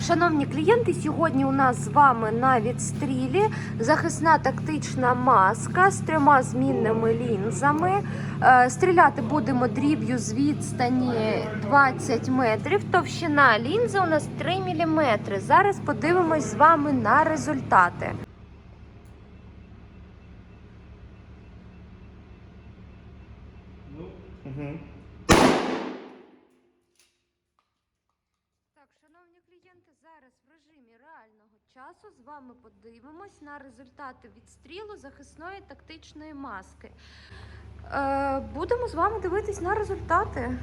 Шановні клієнти, сьогодні у нас з вами на відстрілі захисна тактична маска з трьома змінними лінзами. Е, Стріляти будемо дріб'ю з відстані 20 метрів. Товщина лінзи у нас 3 мм. Зараз подивимось з вами на результати. Так, шановні клієнти, зараз в режимі реального часу з вами подивимось на результати відстрілу захисної тактичної маски. Е, будемо з вами дивитись на результати.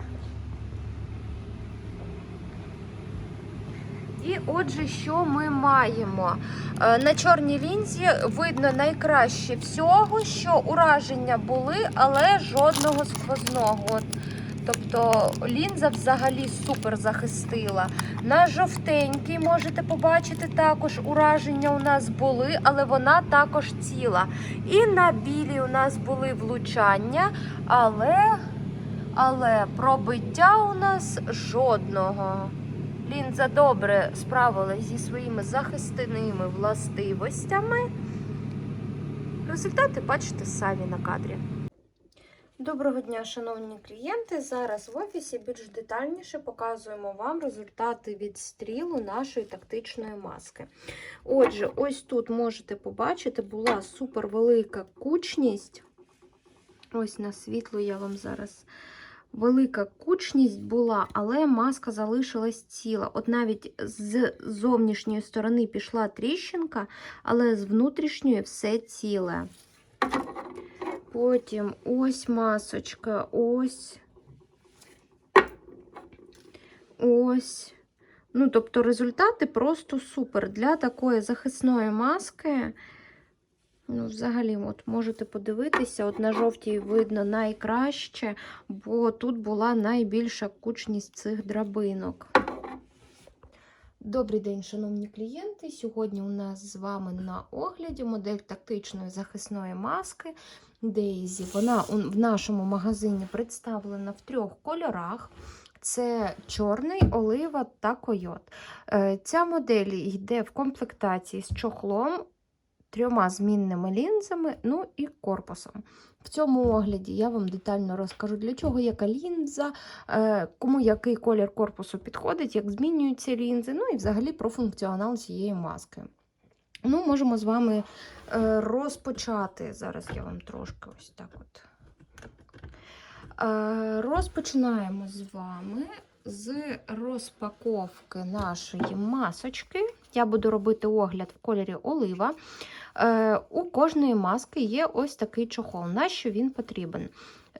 І отже, що ми маємо? Е, На чорній лінзі видно найкраще всього, що ураження були, але жодного сквозного. От, Тобто лінза взагалі супер захистила. На жовтенькій можете побачити також ураження у нас були, але вона також ціла. І на білій у нас були влучання, але, але пробиття у нас жодного. Лінза добре справилась зі своїми захисними властивостями. Результати бачите самі на кадрі. Доброго дня, шановні клієнти. Зараз в офісі більш детальніше показуємо вам результати відстрілу нашої тактичної маски. Отже, ось тут можете побачити, була супервелика кучність. Ось на світло я вам зараз. Велика кучність була, але маска залишилась ціла. От навіть з зовнішньої сторони пішла тріщинка, але з внутрішньої все ціле. Потім ось масочка, ось. Ось. Ну, тобто результати просто супер. Для такої захисної маски. Ну, взагалі, от можете подивитися, от на жовтій видно найкраще, бо тут була найбільша кучність цих драбинок. Добрий день, шановні клієнти. Сьогодні у нас з вами на огляді модель тактичної захисної маски Daisy. Вона в нашому магазині представлена в трьох кольорах. Це чорний, олива та койот. Е, Ця модель йде в комплектації з чохлом, трьома змінними лінзами, ну і корпусом. В цьому огляді я вам детально розкажу, для чого яка лінза, е, кому який колір корпусу підходить, як змінюються лінзи, ну і взагалі про функціонал цієї маски. Ну, можемо з вами е, розпочати. Зараз я вам трошки ось так от. Е, Розпочинаємо з вами з розпаковки нашої масочки. Я буду робити огляд в кольорі олива. Е, У кожної маски є ось такий чохол. На що він потрібен?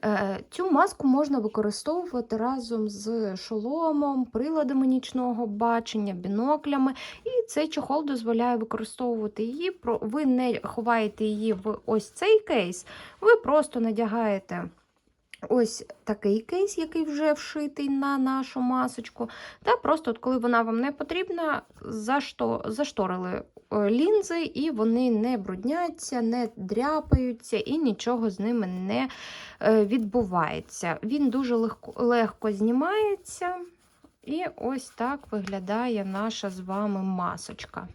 Е, Цю маску можна використовувати разом з шоломом, приладами нічного бачення, біноклями. І цей чохол дозволяє використовувати її. Ви не ховаєте її в ось цей кейс, ви просто надягаєте Ось такий кейс, який вже вшитий на нашу масочку. Та просто, от коли вона вам не потрібна, зашто, зашторили е, лінзи, і вони не брудняться, не дряпаються і нічого з ними не е, відбувається. Він дуже легко, легко знімається. І ось так виглядає наша з вами масочка.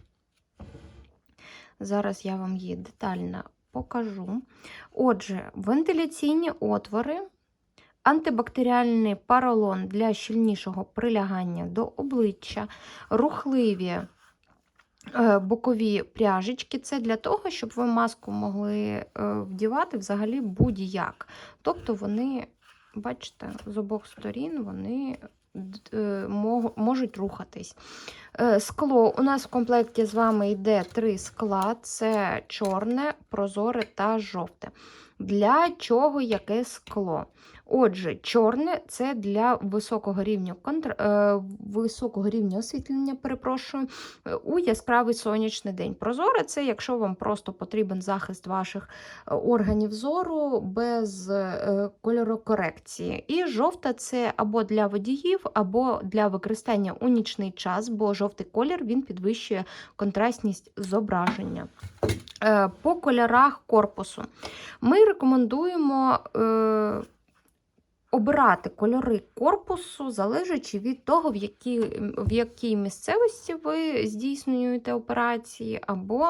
Зараз я вам її детально покажу. Отже, вентиляційні отвори, антибактеріальний паролон для щільнішого прилягання до обличчя, рухливі е, бокові пряжечки. Це для того, щоб ви маску могли е, вдівати взагалі будь-як. Тобто вони, бачите, з обох сторін вони можуть рухатись. Е, Скло у нас в комплекті з вами йде три скла: це чорне, прозоре та жовте. Для чого яке скло? Отже, чорне це для високого рівня контр... е, високого рівня освітлення, перепрошую, е, у яскравий сонячний день. Прозоре це якщо вам просто потрібен захист ваших е, органів зору без кольорокорекції. І жовта це або для водіїв, або для використання у нічний час, бо жовтий колір він підвищує контрастність зображення. По кольорах корпусу ми рекомендуємо. Обирати кольори корпусу, залежачи від того, в якій, в якій місцевості ви здійснюєте операції, або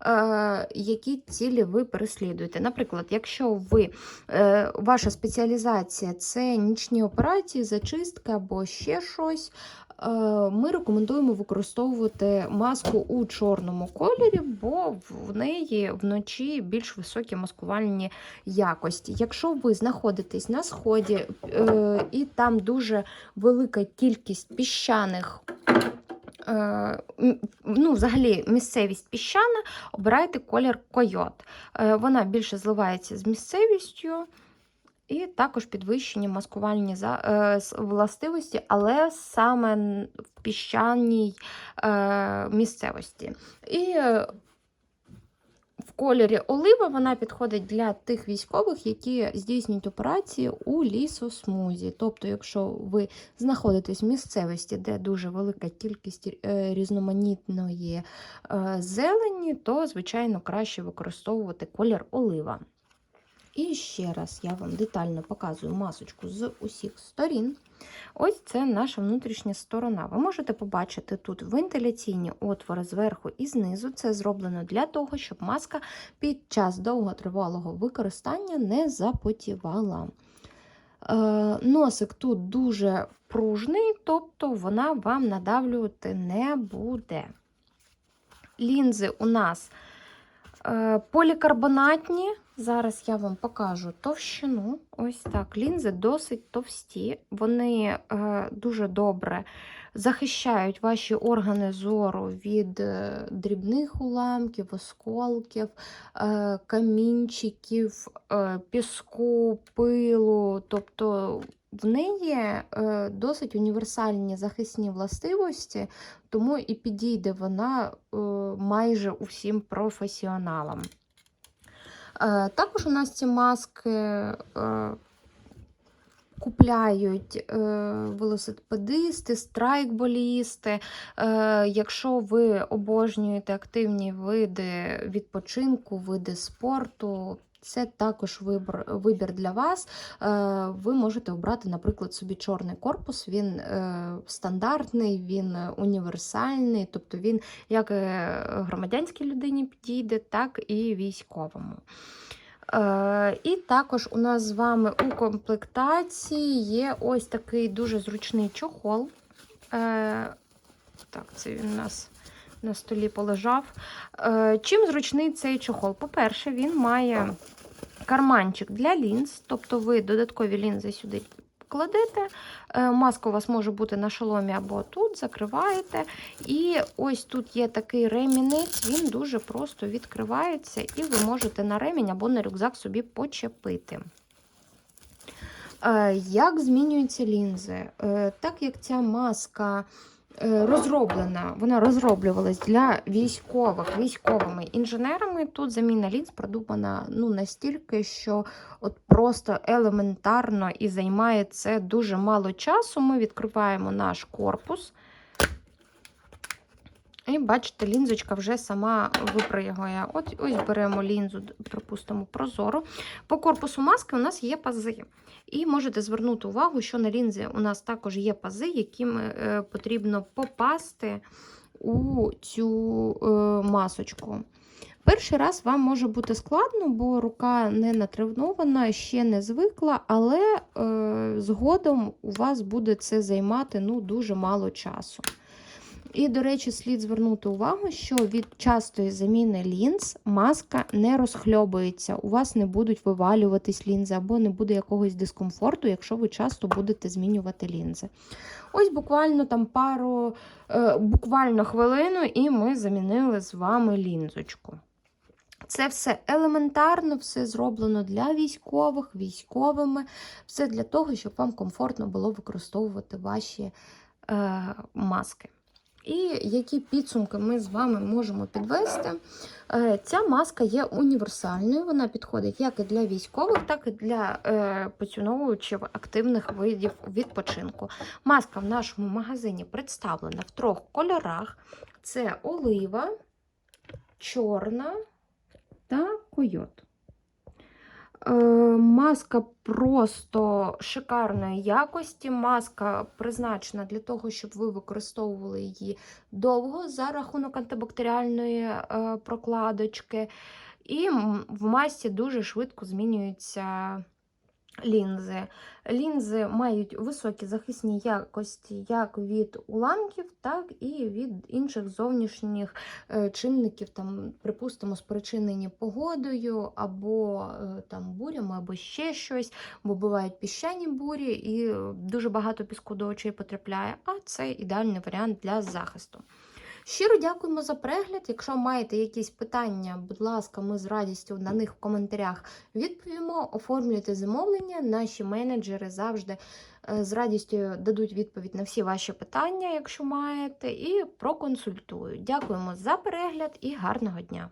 е, які цілі ви переслідуєте. Наприклад, якщо ви, е, ваша спеціалізація це нічні операції, зачистки або ще щось, ми рекомендуємо використовувати маску у чорному кольорі, бо в неї вночі більш високі маскувальні якості. Якщо ви знаходитесь на сході е, і там дуже велика кількість піщаних. е, Ну, взагалі, місцевість піщана, обирайте колір койот. Е, Вона більше зливається з місцевістю, і також підвищені маскувальні е, властивості, але саме в піщаній е, місцевості. І е, в кольорі олива вона підходить для тих військових, які здійснюють операції у лісосмузі. Тобто, якщо ви знаходитесь в місцевості, де дуже велика кількість різноманітної зелені, то, звичайно, краще використовувати колір олива. І ще раз я вам детально показую масочку з усіх сторін. Ось це наша внутрішня сторона. Ви можете побачити тут вентиляційні отвори зверху і знизу. Це зроблено для того, щоб маска під час довготривалого використання не запотівала. Е, Носик тут дуже пружний, тобто вона вам надавлювати не буде. Лінзи у нас полікарбонатні. Зараз я вам покажу товщину. Ось так. Лінзи досить товсті. Вони е, дуже добре захищають ваші органи зору від е, дрібних уламків, осколків, е, камінчиків, е, піску, пилу. Тобто в неї е, досить універсальні захисні властивості, тому і підійде вона е, майже усім професіоналам. Е, Також у нас ці маски купляють е, велосипедисти, страйкболісти. Е, Якщо ви обожнюєте активні види відпочинку, види спорту. Це також вибір, вибір для вас. Е, Ви можете обрати, наприклад, собі чорний корпус. Він е, стандартний, він універсальний, тобто він як е, громадянській людині підійде, так і військовому. Е, І також у нас з вами у комплектації є ось такий дуже зручний чохол. Е, Так, це він у нас на столі полежав. Е, Чим зручний цей чохол? По-перше, він має карманчик для лінз, тобто ви додаткові лінзи сюди кладете. Е, Маска у вас може бути на шоломі або тут, закриваєте. І ось тут є такий ремінець, він дуже просто відкривається, і ви можете на ремінь або на рюкзак собі почепити. Е, Як змінюються лінзи? Е, Так як ця маска розроблена, вона розроблювалась для військових, військовими інженерами. Тут заміна лінз продумана ну, настільки, що от просто елементарно і займає це дуже мало часу. Ми відкриваємо наш корпус. І бачите, лінзочка вже сама випригує. От ось беремо лінзу, припустимо, прозору. По корпусу маски у нас є пази. І можете звернути увагу, що на лінзі у нас також є пази, якими е, потрібно попасти у цю е, масочку. Перший раз вам може бути складно, бо рука не натренована, ще не звикла, але е, згодом у вас буде це займати ну, дуже мало часу. І, до речі, слід звернути увагу, що від частої заміни лінз маска не розхльобується. У вас не будуть вивалюватись лінзи або не буде якогось дискомфорту, якщо ви часто будете змінювати лінзи. Ось буквально там пару, е, буквально хвилину, і ми замінили з вами лінзочку. Це все елементарно, все зроблено для військових, військовими, все для того, щоб вам комфортно було використовувати ваші е, маски. І які підсумки ми з вами можемо підвести? Е, Ця маска є універсальною, вона підходить як і для військових, так і для е, поціновувачів активних видів відпочинку. Маска в нашому магазині представлена в трьох кольорах: це олива, чорна та койот. Е, Маска просто шикарної якості. Маска призначена для того, щоб ви використовували її довго за рахунок антибактеріальної е, прокладочки. І в масці дуже швидко змінюються лінзи. Лінзи мають високі захисні якості як від уламків, так і від інших зовнішніх е, чинників, там, припустимо, спричинені погодою, або е, там бурями, або ще щось, бо бувають піщані бурі, і е, дуже багато піску до очей потрапляє. А це ідеальний варіант для захисту. Щиро дякуємо за перегляд. Якщо маєте якісь питання, будь ласка, ми з радістю на них в коментарях відповімо. Оформлюйте замовлення. Наші менеджери завжди е, з радістю дадуть відповідь на всі ваші питання, якщо маєте, і проконсультують. Дякуємо за перегляд і гарного дня!